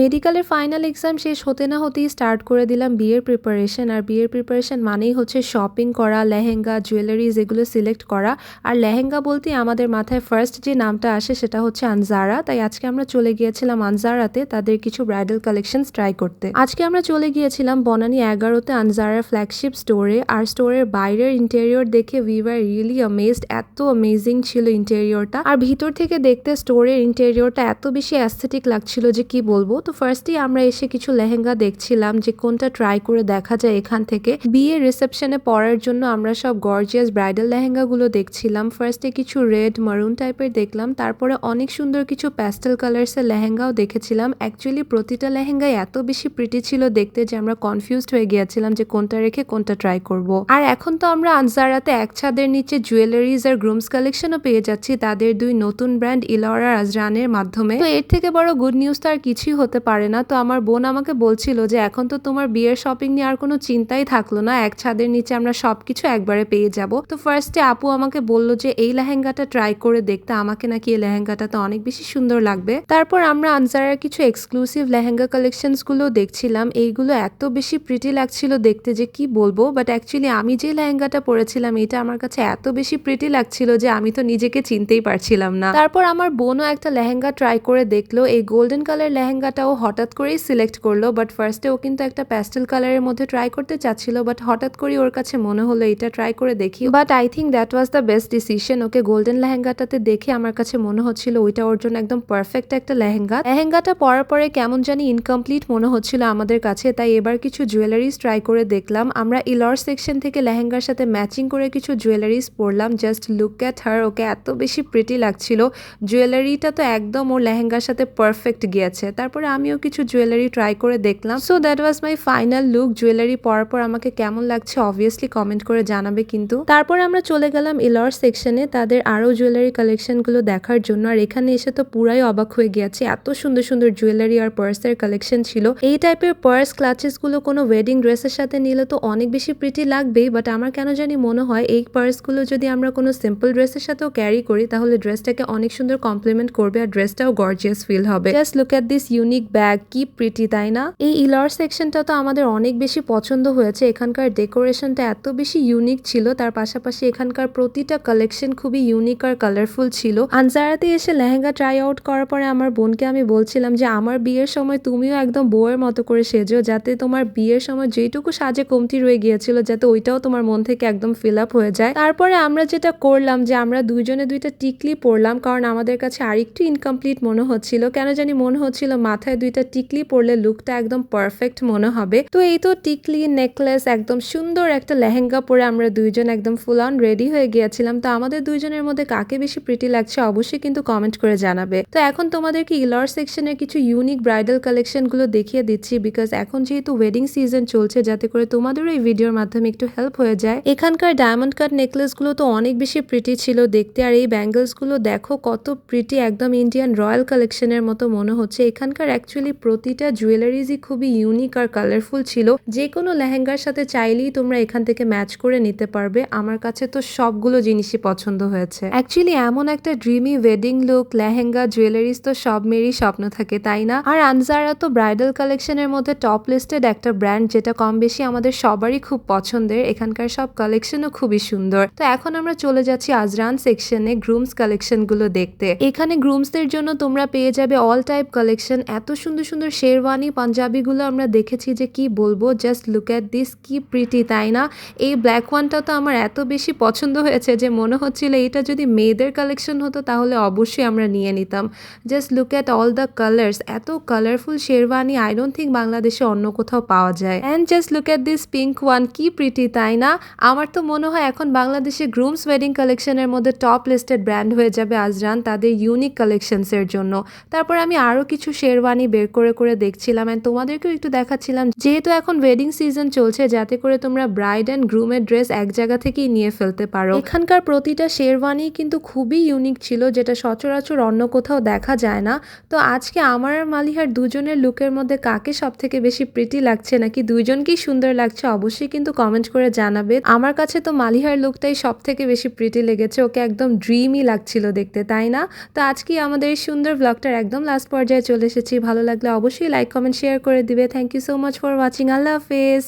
মেডিকেলের final exam শেষ হতে না হতেই স্টার্ট করে দিলাম বিয়ের প্রিপারেশন আর বিয়ের প্রিপারেশন মানেই হচ্ছে শপিং করা, লেহেঙ্গা জুয়েলারিজ এগুলো সিলেক্ট করা। আর লেহেঙ্গা বলতে আমাদের মাথায় ফার্স্ট যে নামটা আসে সেটা হচ্ছে আনজারা। তাই আজকে আমরা চলে গিয়েছিলাম আনজারাতে তাদের কিছু ব্রাইডাল কালেকশন ট্রাই করতে। আজকে আমরা চলে গিয়েছিলাম বনানী এগারোতে আনজারার ফ্ল্যাগশিপ স্টোরে আর স্টোরের বাইরের ইন্টেরিয়র দেখে উই ওয়ার রিয়েলি অ্যামেজড এত অ্যামেজিং ছিল ইন্টেরিয়রটা আর ভিতর থেকে দেখতে স্টোরের ইন্টেরিয়রটা এত বেশি অ্যাস্থেটিক লাগছিল যে কি বলব? তো ফার্স্টই আমরা এসে কিছু লেহেঙ্গা দেখছিলাম যে কোনটা ট্রাই করে দেখা যায় এখান থেকে। বিয়ে রিসেপশনে পরার জন্য আমরা সব গর্জিয়াস ব্রাইডাল লেহেঙ্গা গুলো দেখছিলাম। ফার্স্টে কিছু রেড মারুন টাইপের দেখলাম। তারপরে অনেক সুন্দর কিছু প্যাস্টেল কালার্স এর লেহেঙ্গাও দেখেছিলাম। অ্যাকচুয়ালি প্রতিটা লেহেঙ্গাই এত বেশি প্রিটি ছিল দেখতে যে আমরা কনফিউজড হয়ে গিয়েছিলাম যে কোনটা রেখে কোনটা ট্রাই করব। আর এখন তো আমরা আনজারাতে এক ছাদের নিচে জুয়েলারিজ আর গ্রুমস কালেকশনও পেয়ে যাচ্ছি তাদের দুই নতুন ব্র্যান্ড ইলরা আজরানের মাধ্যমে। তো এর থেকে বড় গুড নিউজ তো আর কিছুই হতে পারে না। তো আমার বোন আমাকে বলছিল যে, এখন তো তোমার বিয়ের শপিং নিয়ে আর কোনো চিন্তাই থাকল না। এক ছাদের নিচে আমরা সবকিছু একবারে পেয়ে যাব। তো ফার্স্টে আপু আমাকে বলল যে, এই লেহেঙ্গাটা ট্রাই করে দেখতে। আমাকে নাকি এই লেহেঙ্গাটা তো অনেক বেশি সুন্দর লাগবে। তারপর আমরা আনজারার কিছু এক্সক্লুসিভ লেহেঙ্গা কালেকশনসগুলো দেখছিলাম। এইগুলো এত বেশি প্রিটি লাগছিল দেখতে যে কি বলব? বাট অ্যাকচুয়ালি আমি যে লেহেঙ্গাটা পরেছিলাম, এটা আমার কাছে এত বেশি প্রিটি লাগছিল যে, আমি তো নিজেকে চিনতেই পারছিলাম না। তারপর আমার বোনও একটা লেহেঙ্গা ট্রাই করে দেখল। এই গোল্ডেন কালার লেহেঙ্গাটাও হঠাৎ করেই সিলেক্ট করল বাট ফার্স্টে ও কিন্তু একটা প্যাস্টেল কালারের মধ্যে ট্রাই করতে চাচ্ছিল বাট হঠাৎ করে ওর কাছে মনে হলো এটা ট্রাই করে দেখি। But I think that was the best decision okay golden লেহেঙ্গাটাতে দেখে আমার কাছে মনে হচ্ছিল, ওইটা ওর জন্য একদম পারফেক্ট একটা লেহেঙ্গা। লেহেঙ্গাটা পরার পরে কেমন জানি ইনকমপ্লিট মনে হচ্ছিল আমাদের কাছে, তাই এবার কিছু জুয়েলারিজ ট্রাই করে দেখলাম। আমরা ইলর সেকশন থেকে লেহেঙ্গার সাথে ম্যাচিং করে কিছু জুয়েলারিজ পরলাম just look at her okay এত বেশি প্রিটি লাগছিল। জুয়েলারিটা তো একদম ওর লেহেঙ্গার সাথে পারফেক্ট গিয়েছে। তারপরে আমিও কিছু জুয়েলারি ট্রাই করে দেখলাম। So that was my final look jewellery পরার পর আমাকে কেমন লাগছে অবভিয়াসলি কমেন্ট করে জানাবে কিন্তু। তারপর আমরা চলে গেলাম ইলর সেকশনে তাদের আরও জুয়েলারি কালেকশনগুলো দেখার জন্য। আর এখানে এসে তো পুরাই অবাক হয়ে গিয়েছে, এত সুন্দর সুন্দর জুয়েলারি আর পার্সের কালেকশন ছিল। এই টাইপের পার্স ক্লাচেসগুলো কোনো ওয়েডিং ড্রেসের সাথে নিলে তো অনেক বেশি প্রিটি লাগবেই বাট আমার কেন জানি মনে হয় এই পার্সগুলো যদি আমরা কোনো সিম্পল ড্রেসের সাথেও ক্যারি করি, তাহলে ড্রেসটাকে অনেক সুন্দর কমপ্লিমেন্ট করবে আর ড্রেসটাও গর্জিয়াস ফিল হবে। Just look at this unique bag কি প্রিটি তাই না? এই ইলর সেকশনটা তো আমাদের অনেক বেশি পছন্দ হয়েছে। এখানকার ডেকোরেশনটা এত বেশি ইউনিক ছিল। তার পাশাপাশি এখানকার প্রতিটা কালেকশন খুবই ইউনিক আর কালারফুল ছিল। আনজারাতে এসে লেহেঙ্গা ট্রাই আউট করার পরে আমার বোনকে আমি বলছিলাম যে, আমার বিয়ের সময় তুমিও একদম বউয়ের মতো করে সেজো, যাতে তোমার বিয়ের সময় যেটুকু সাজে কমতি রয়ে গিয়েছিল, যাতে ওইটাও তোমার মন থেকে একদম ফিল আপ হয়ে যায়। তারপরে আমরা যেটা করলাম যে, আমরা দুইজনে দুইটা টিকলি পরলাম, কারণ আমাদের কাছে আরেকটু ইনকমপ্লিট মনে হচ্ছিল। কেন জানি মনে হচ্ছিল মাথায় দুইটা টিকলি পরলে লুকটা একদম পারফেক্ট মনে হবে। তো এই তো টিকলি নেকলেস একদম সুন্দর একটা লেহেঙ্গা পরে আমরা দুইজন একদম ফুল অন রেডি হয়ে গিয়েছিলাম। তো আমাদের দুইজনের মধ্যে কাকে বেশি প্রিটি লাগছে অবশ্যই কিন্তু কমেন্ট করে জানাবে। তো এখন তোমাদেরকে ইলর সেকশনের কিছু ইউনিক ব্রাইডাল কালেকশনগুলো দেখিয়ে দিচ্ছি বিকজ এখন যেহেতু ওয়েডিং সিজন চলছে, যাতে করে তোমাদেরও এই ভিডিওর মাধ্যমে একটু হেল্প হয়ে যায়। এখানকার ডায়মন্ড কাট নেকলেসগুলো তো অনেক বেশি প্রিটি ছিল দেখতে, আর এই ব্যাঙ্গলসগুলো দেখো কত প্রিটি একদম ইন্ডিয়ান রয়্যাল কালেকশনের মতো মনে হচ্ছে। এখানকার অ্যাকচুয়ালি প্রতিটা জুয়েলারিজই খুবই ইউনিক আর কালারফুল ছিল। যে কোনো লেহেঙ্গার সাথে চাইলেই তোমরা এখান থেকে ম্যাচ করে নিতে পারবে। আমার কাছে তো সবগুলো জিনিসই পছন্দ হয়েছে। অ্যাকচুয়ালি এমন একটা dreamy wedding look lehenga jewelleries তো সব মেয়েরই স্বপ্ন থাকে, তাই না? আর আনজারা তো ব্রাইডাল কালেকশনের মধ্যে টপ লিস্টেড একটা ব্র্যান্ড যেটা কম বেশি আমাদের সবারই খুব পছন্দের। এখানকার সব কালেকশনও খুবই সুন্দর। তো এখন আমরা চলে যাচ্ছি আজরান সেকশনে গ্রুমস কালেকশনগুলো দেখতে। এখানে গ্রুমসদের জন্য তোমরা পেয়ে যাবে অল টাইপ কালেকশন এত সুন্দর সুন্দর শেরওয়ানি পাঞ্জাবিগুলো আমরা দেখেছি যে কি বলব জাস্ট লুক অ্যাট দিস কি প্রিটি তাই না? এই ব্ল্যাক ওয়ানটা তো আমার এত বেশি পছন্দ হয়েছে যে মনে হচ্ছিল এটা যদি মেয়েদের কালেকশন হতো তাহলে অবশ্যই আমরা নিয়ে নিতাম। Just look at all the colours এত colourful sherwani I don't think বাংলাদেশে অন্য কোথাও পাওয়া যায়। And just look at this pink one কি প্রিটি তাই না? আমার তো মনে হয় এখন বাংলাদেশে গ্রুমস ওয়েডিং কালেকশনের মধ্যে টপ লিস্টেড ব্র্যান্ড হয়ে যাবে আজরান, তাদের ইউনিক কালেকশনসের জন্য। তারপর আমি আরও কিছু শেরওয়ানি বের করে করে দেখছিলাম অ্যান্ড তোমাদেরকেও একটু দেখাচ্ছিলাম। যেহেতু এখন ওয়েডিং সিজন চলছে, যাতে করে তোমরা ব্রাইড অ্যান্ড গ্রুমের ড্রেস এক জায়গা থেকেই নিয়ে ফেলতে পারো। এখানকার প্রতিটা শেরওয়ানি কিন্তু খুবই ইউনিক ছিল, যেটা সচরাচর অন্য কোথাও দেখা যায় না। তো আজকে আমার আর মালিহার দুজনের লুকের মধ্যে কাকে সব থেকে বেশি প্রিটি লাগছে, নাকি দুইজনকেই সুন্দর লাগছে, অবশ্যই কিন্তু কমেন্ট করে জানাবে। আমার কাছে তো মালিহার লুকটাই সব থেকে বেশি প্রিটি লেগেছে, ওকে একদম ড্রিমই লাগছিল দেখতে, তাই না? তো আজকে আমাদের এই সুন্দর ব্লগটার একদম লাস্ট পর্যায়ে চলে এসেছি। ভালো লাগলে অবশ্যই লাইক কমেন্ট শেয়ার করে দিবে। Thank you so much for watching Allah হাফেজ।